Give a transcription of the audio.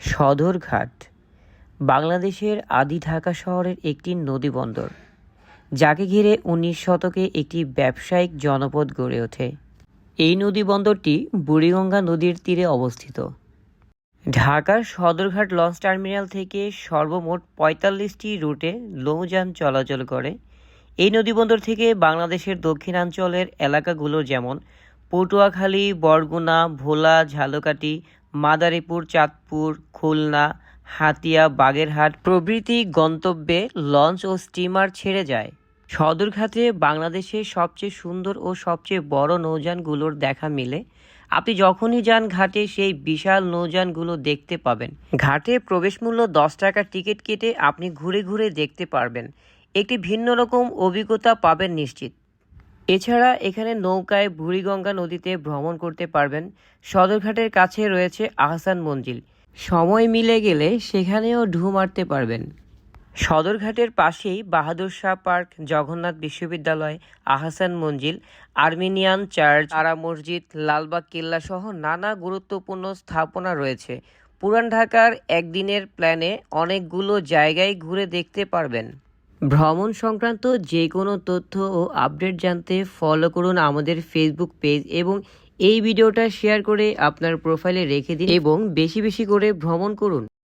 সদরঘাট, বাংলাদেশের আদি ঢাকা শহরের একটি নদীবন্দর, যাকে ঘিরে উনিশ শতকে একটি ব্যবসায়িক জনপদ গড়ে ওঠে। এই নদীবন্দরটি বুড়িগঙ্গা নদীর তীরে অবস্থিত। ঢাকার সদরঘাট লঞ্চ টার্মিনাল থেকে সর্বমোট পঁয়তাল্লিশটি রুটে নৌযান চলাচল করে। এই নদীবন্দর থেকে বাংলাদেশের দক্ষিণাঞ্চলের এলাকাগুলো যেমন পটুয়াখালী, বরগুনা, ভোলা, ঝালকাঠি, মাদারীপুর, চাঁদপুর, খুলনা, হাতিয়া, বাগেরহাট প্রভৃতি গন্তব্যে লঞ্চ ও স্টিমার ছেড়ে যায়। সদরঘাটে বাংলাদেশের সবচেয়ে সুন্দর ও সবচেয়ে বড় নৌযানগুলোর দেখা মিলে। আপনি যখনই যান ঘাটে, সেই বিশাল নৌযানগুলো দেখতে পাবেন। ঘাটে প্রবেশ মূল্য দশ টাকার টিকিট কেটে আপনি ঘুরে ঘুরে দেখতে পারবেন। একটি ভিন্ন রকম অভিজ্ঞতা পাবেন নিশ্চিত। এছাড়া এখানে নৌকায় বুড়িগঙ্গা নদীতে ভ্রমণ করতে পারবেন। সদরঘাটের কাছে রয়েছে আহসান মঞ্জিল। সময় মিলে গেলে সেখানেও ঢু মারতে পারবেন। সদরঘাটের পাশেই বাহাদুর শাহ পার্ক, জগন্নাথ বিশ্ববিদ্যালয়, আহসান মঞ্জিল, আর্মেনিয়ান চার্চ, আরা মসজিদ, লালবাগ কেল্লা সহ নানা গুরুত্বপূর্ণ স্থাপনা রয়েছে। পুরান ঢাকার একদিনের প্ল্যানে অনেকগুলো জায়গায় ঘুরে দেখতে পারবেন। ভ্রমণ সংক্রান্ত যে কোনো তথ্য ও আপডেট জানতে ফলো করুন আমাদের ফেসবুক পেজ এবং এই ভিডিওটা শেয়ার করে আপনার প্রোফাইলে রেখে দিন এবং বেশি বেশি করে ভ্রমণ করুন।